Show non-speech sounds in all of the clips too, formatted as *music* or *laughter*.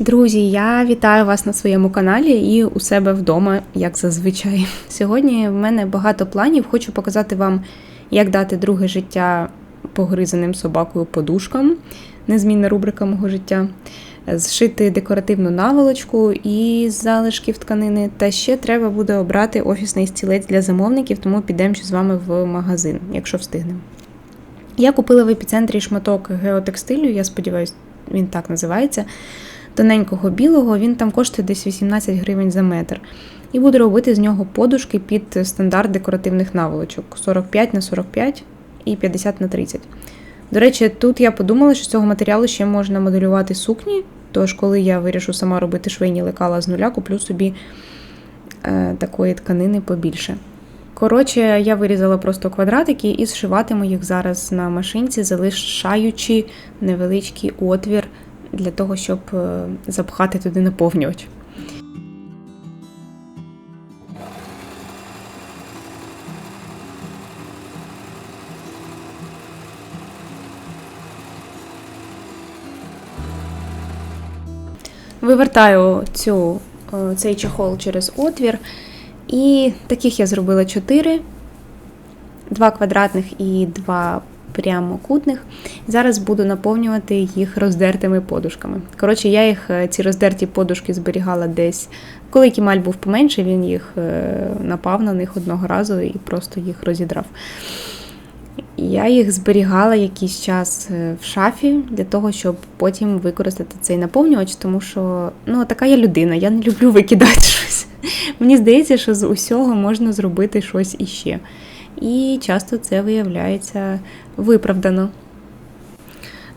Друзі, я вітаю вас на своєму каналі і у себе вдома, як зазвичай. Сьогодні в мене багато планів. Хочу показати вам, як дати друге життя погризаним собакою подушкам, незмінна рубрика мого життя, зшити декоративну наволочку із залишків тканини. Та ще треба буде обрати офісний стілець для замовників, тому підемо з вами в магазин, якщо встигнемо. Я купила в епіцентрі шматок геотекстилю, я сподіваюся, він так називається. Тоненького білого, він там коштує десь 18 гривень за метр. І буду робити з нього подушки під стандарт декоративних наволочок 45 на 45 і 50 на 30. До речі, тут я подумала, що з цього матеріалу ще можна моделювати сукні. Тож, коли я вирішу сама робити швейні лекала з нуля, куплю собі е, такої тканини побільше. Коротше, я вирізала просто квадратики і зшиватиму їх зараз на машинці, залишаючи невеличкий отвір для того, щоб е, запхати туди наповнювач. Вивертаю цю, е, цей чехол через отвір. І таких я зробила 4, два квадратних і два прямокутних. Зараз буду наповнювати їх роздертими подушками. Коротше, я їх, е, ці роздерті подушки зберігала десь, коли кімаль був поменше, він їх е, напав на них одного разу і просто їх розідрав. Я їх зберігала якийсь час е, в шафі для того, щоб потім використати цей наповнювач, тому що ну, така я людина, я не люблю викидати *laughs* щось. Мені здається, що з усього можна зробити щось іще. І часто це виявляється виправдано.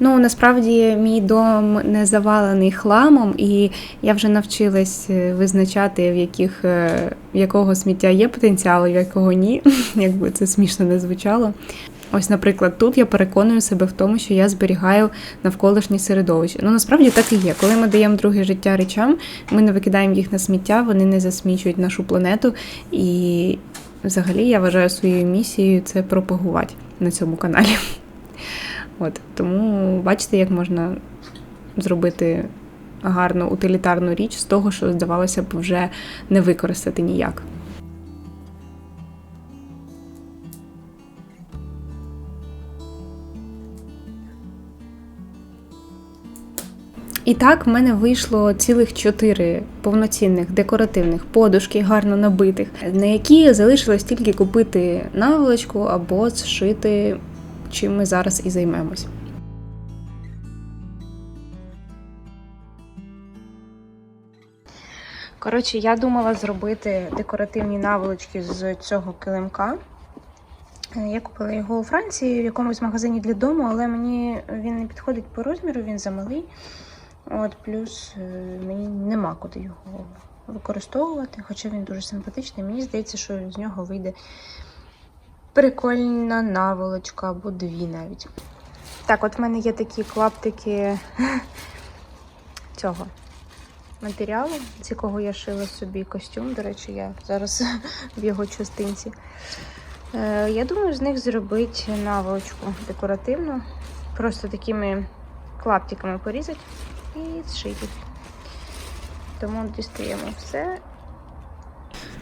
Ну, насправді, мій дом не завалений хламом, і я вже навчилась е, визначати, в яких, в якого сміття є потенціал, в якого ні, *laughs* якби це смішно не звучало. Ось, наприклад, тут я переконую себе в тому, що я зберігаю навколишнє середовище. Ну, насправді так і є. Коли ми даємо друге життя речам, ми не викидаємо їх на сміття, вони не засмічують нашу планету. І взагалі я вважаю своєю місією це пропагувати на цьому каналі. От Тому бачите, як можна зробити гарну утилітарну річ з того, що здавалося б вже не використати ніяк. І так в мене вийшло цілих чотири повноцінних декоративних подушки, гарно набитих, на які залишилось тільки купити наволочку або зшити, чим ми зараз і займемось. Коротше, я думала зробити декоративні наволочки з цього килимка. Я купила його у Франції в якомусь магазині для дому, але мені він не підходить по розміру, він замалий. От, Плюс е, мені нема куди його використовувати, хоча він дуже симпатичний. Мені здається, що з нього вийде прикольна наволочка або дві навіть. Так, от в мене є такі клаптики *laughs* цього матеріалу, з якого я шила собі костюм. До речі, я зараз *laughs* в його частинці. Е, я думаю, з них зробити наволочку декоративну. Просто такими клаптиками порізати і зшити. Тому дістаємо все.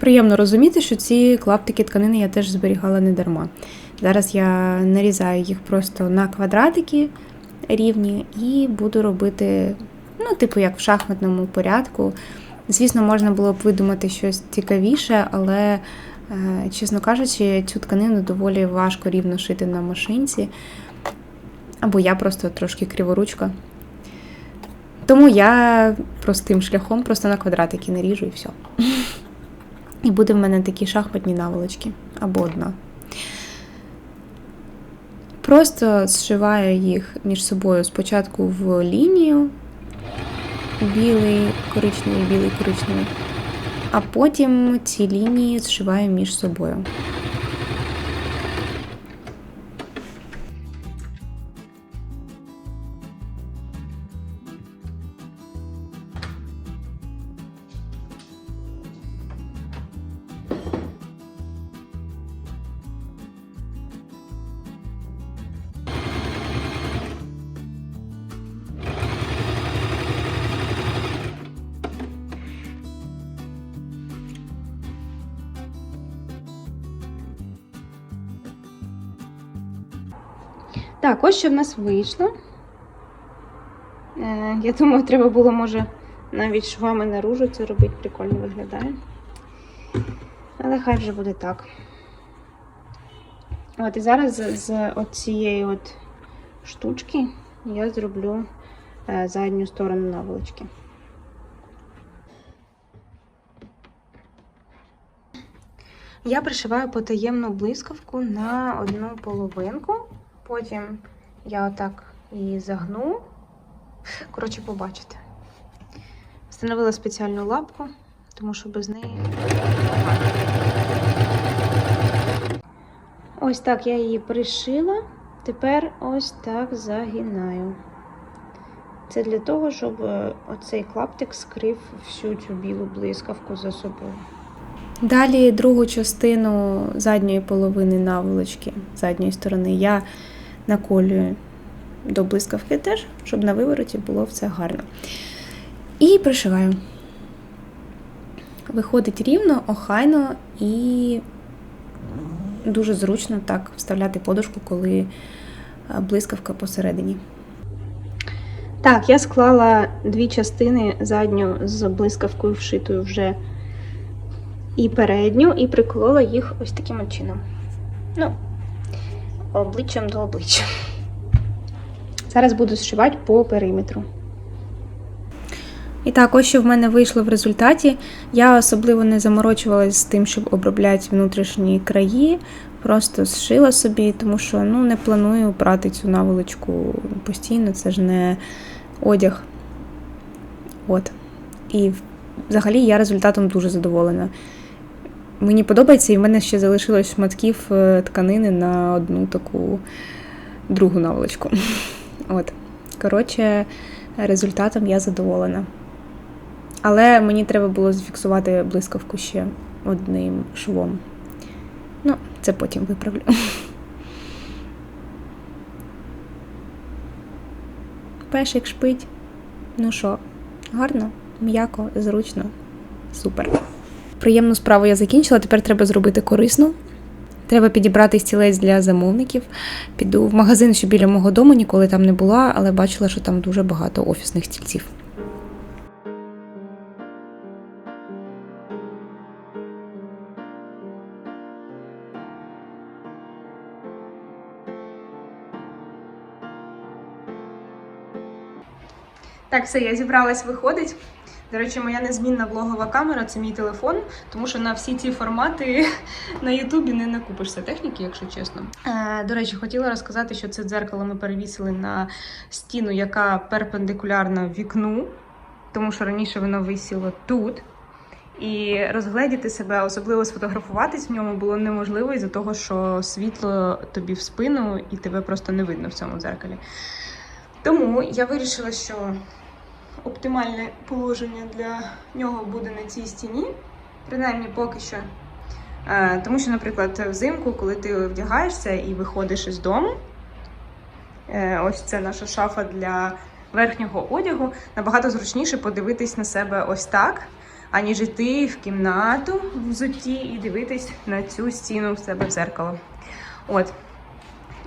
Приємно розуміти, що ці клаптики тканини я теж зберігала не дарма. Зараз я нарізаю їх просто на квадратики рівні і буду робити, ну, типу, як в шахматному порядку. Звісно, можна було б видумати щось цікавіше, але, е, чесно кажучи, цю тканину доволі важко рівно шити на машинці. Або я просто трошки криворучка. Тому я простим шляхом просто на квадратики наріжу і все. І буде в мене такі шахматні наволочки або одна. Просто зшиваю їх між собою спочатку в лінію, білий, коричневий, білий, коричневий, а потім ці лінії зшиваю між собою. Так, ось що в нас вийшло. Е, я думаю, треба було, може, навіть швами наружу це робити, прикольно виглядає. Але хай вже буде так. От, і зараз з, з цієї от штучки я зроблю е, задню сторону наволочки. Я пришиваю потаємну блискавку на одну половинку. Потім я отак її загну. Коротше, побачите. Встановила спеціальну лапку, тому що без неї. Ось так я її пришила. Тепер ось так загинаю. Це для того, щоб е, оцей клаптик скрив всю цю білу блискавку за собою. Далі другу частину задньої половини наволочки, задньої сторони, я наколюю до блискавки теж, щоб на вивороті було все гарно. І пришиваю. Виходить рівно, охайно і дуже зручно так вставляти подушку, коли е, блискавка посередині. Так, я склала дві частини задню з блискавкою вшитою вже і передню, і приколола їх ось таким чином. Ну, обличчям до обличчя. Зараз буду зшивати по периметру. І так, ось що в мене вийшло в результаті. Я особливо не заморочувалась з тим, щоб обробляти внутрішні краї. Просто зшила собі, тому що ну, не планую брати цю наволочку постійно, це ж не одяг. От. І взагалі я результатом дуже задоволена. Мені подобається, і в мене ще залишилось шматків е, тканини на одну таку другу наволочку. *laughs* От. Коротше, результатом я задоволена. Але мені треба було зафіксувати блискавку ще одним швом. Ну, це потім виправлю. *laughs* Пешик шпить. Ну що, гарно, м'яко, зручно, супер. Приємну справу я закінчила, тепер треба зробити корисну. Треба підібрати стілець для замовників. Піду в магазин, що біля мого дому, ніколи там не була, але бачила, що там дуже багато офісних стільців. Так, все, я зібралась виходить. До речі, моя незмінна влогова камера це мій телефон, тому що на всі ці формати *laughs* на Ютубі не накупишся техніки, якщо чесно. Е, до речі, хотіла розказати, що це дзеркало ми перевісили на стіну, яка перпендикулярна вікну, тому що раніше воно висіло тут. І розгледіти себе, особливо сфотографуватись в ньому було неможливо із-за того, що світло тобі в спину і тебе просто не видно в цьому дзеркалі. Тому я вирішила, що оптимальне положення для нього буде на цій стіні, принаймні поки що. Е, Тому що, наприклад, взимку, коли ти вдягаєшся і виходиш із дому, е, ось це наша шафа для верхнього одягу, набагато зручніше подивитись на себе ось так, аніж йти в кімнату в взутті і дивитись на цю стіну в себе в зеркало. От.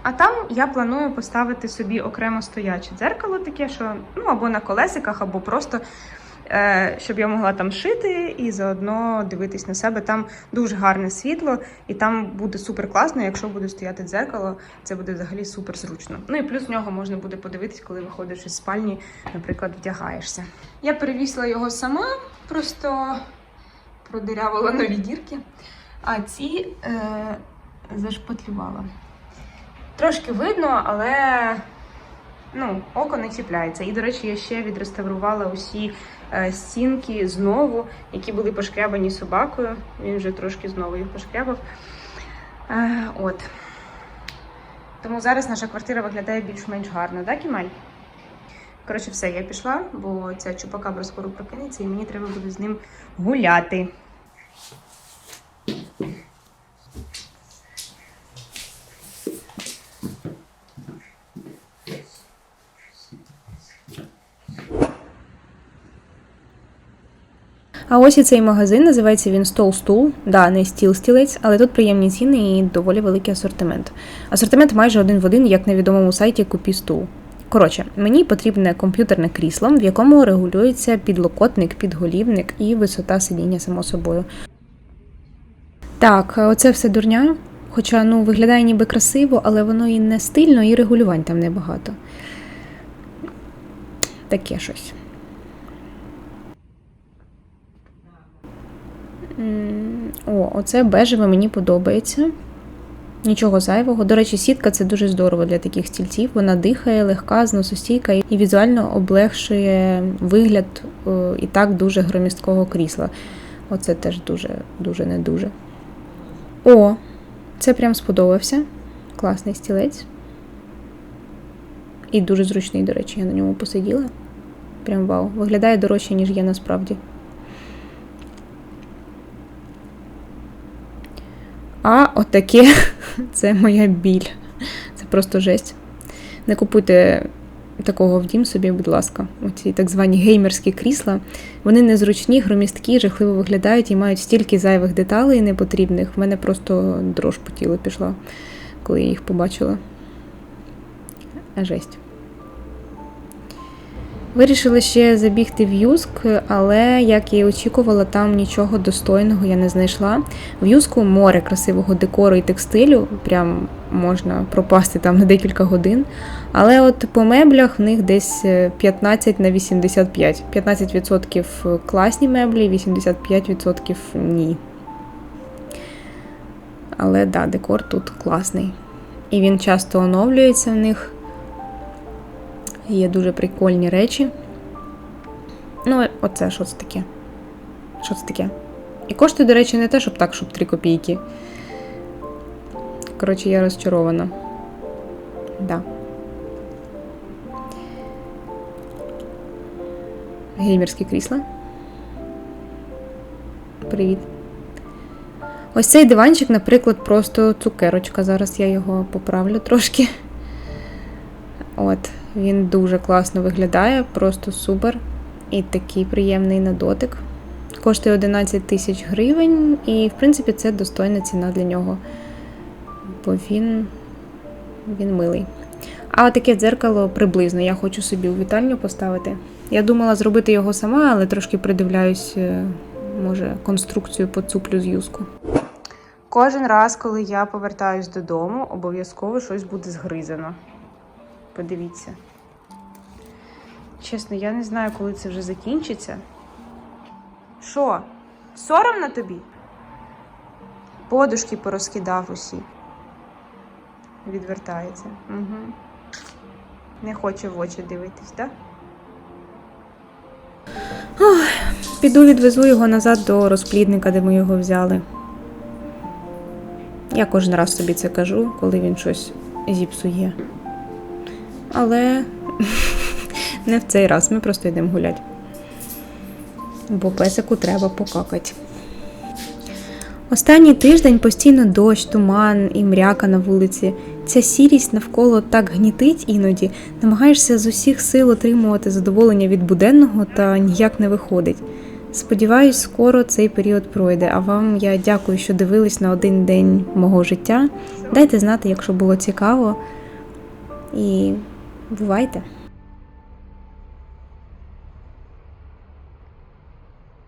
А там я планую поставити собі окремо стояче дзеркало, таке, що ну або на колесиках, або просто е, щоб я могла там шити і заодно дивитись на себе. Там дуже гарне світло, і там буде супер класно. Якщо буде стояти дзеркало, це буде взагалі супер зручно. Ну і плюс в нього можна буде подивитись, коли виходиш із спальні, наприклад, вдягаєшся. Я перевісила його сама, просто продирявила нові дірки, а ці е, зашпатлювала. Трошки видно, але ну, око не чіпляється. І, до речі, я ще відреставрувала усі е, стінки знову, які були пошкрябані собакою. Він вже трошки знову їх пошкрябав. Е, от. Тому зараз наша квартира виглядає більш-менш гарно, так, Кімаль? Коротше, все, я пішла, бо ця чупакабра скоро прокинеться, і мені треба буде з ним гуляти. А ось і цей магазин, називається він Стол Стул. Да, не стіл стілець, але тут приємні ціни і доволі великий асортимент. Асортимент майже один в один, як на відомому сайті Купі стул. Коротше, мені потрібне комп'ютерне крісло, в якому регулюється підлокотник, підголівник і висота сидіння, само собою. Так, оце все дурня. Хоча ну, виглядає ніби красиво, але воно і не стильно, і регулювань там небагато. Таке щось. О, оце бежеве мені подобається. Нічого зайвого. До речі, сітка це дуже здорово для таких стільців. Вона дихає, легка, зносостійка і візуально облегшує вигляд е, і так дуже громісткого крісла. Оце теж дуже, дуже не дуже. О, це прям сподобався. Класний стілець. І дуже зручний, до речі, я на ньому посиділа. Прям вау. Виглядає дорожче, ніж є насправді. А отаке *laughs* це моя біль. Це просто жесть. Не купуйте такого в дім собі, будь ласка. Оці так звані геймерські крісла. Вони незручні, громісткі, жахливо виглядають і мають стільки зайвих деталей непотрібних. В мене просто дрож по тілу пішла, коли я їх побачила. Жесть. Вирішила ще забігти в Юск, але, як я і очікувала, там нічого достойного я не знайшла. В Юску море красивого декору і текстилю, прям можна пропасти там на декілька годин. Але от по меблях в них десь е, 15 на 85. 15% класні меблі, 85% ні. Але да, декор тут класний. І він часто оновлюється в них. Є дуже прикольні речі. Ну, оце що це таке? Що це таке? І коштує, до речі, не те, щоб так, щоб 3 копійки. Коротше, я розчарована. Да. Геймерські крісла. Привіт. Ось цей диванчик, наприклад, просто цукерочка. Зараз я його поправлю трошки. От, він дуже класно виглядає, просто супер. І такий приємний на дотик. Коштує 11 тисяч гривень, і, в принципі, це достойна ціна для нього. Бо він, він милий. А таке дзеркало приблизно я хочу собі у вітальню поставити. Я думала зробити його сама, але трошки придивляюсь, е, може, конструкцію поцуплю з юску. Кожен раз, коли я повертаюсь додому, обов'язково щось буде згризано. Подивіться. Чесно, я не знаю, коли це вже закінчиться. Що? Соромно тобі? Подушки порозкидав усі. Відвертається. Угу. Не хоче в очі дивитись, так? Ох, піду відвезу його назад до розплідника, де ми його взяли. Я кожен раз собі це кажу, коли він щось зіпсує. Але *laughs* не в цей раз, ми просто йдемо гуляти. Бо песику треба покакати. Останній тиждень постійно дощ, туман і мряка на вулиці. Ця сірість навколо так гнітить іноді, намагаєшся з усіх сил отримувати задоволення від буденного та ніяк не виходить. Сподіваюсь, скоро цей період пройде. А вам я дякую, що дивились на один день мого життя. Дайте знати, якщо було цікаво. І бувайте!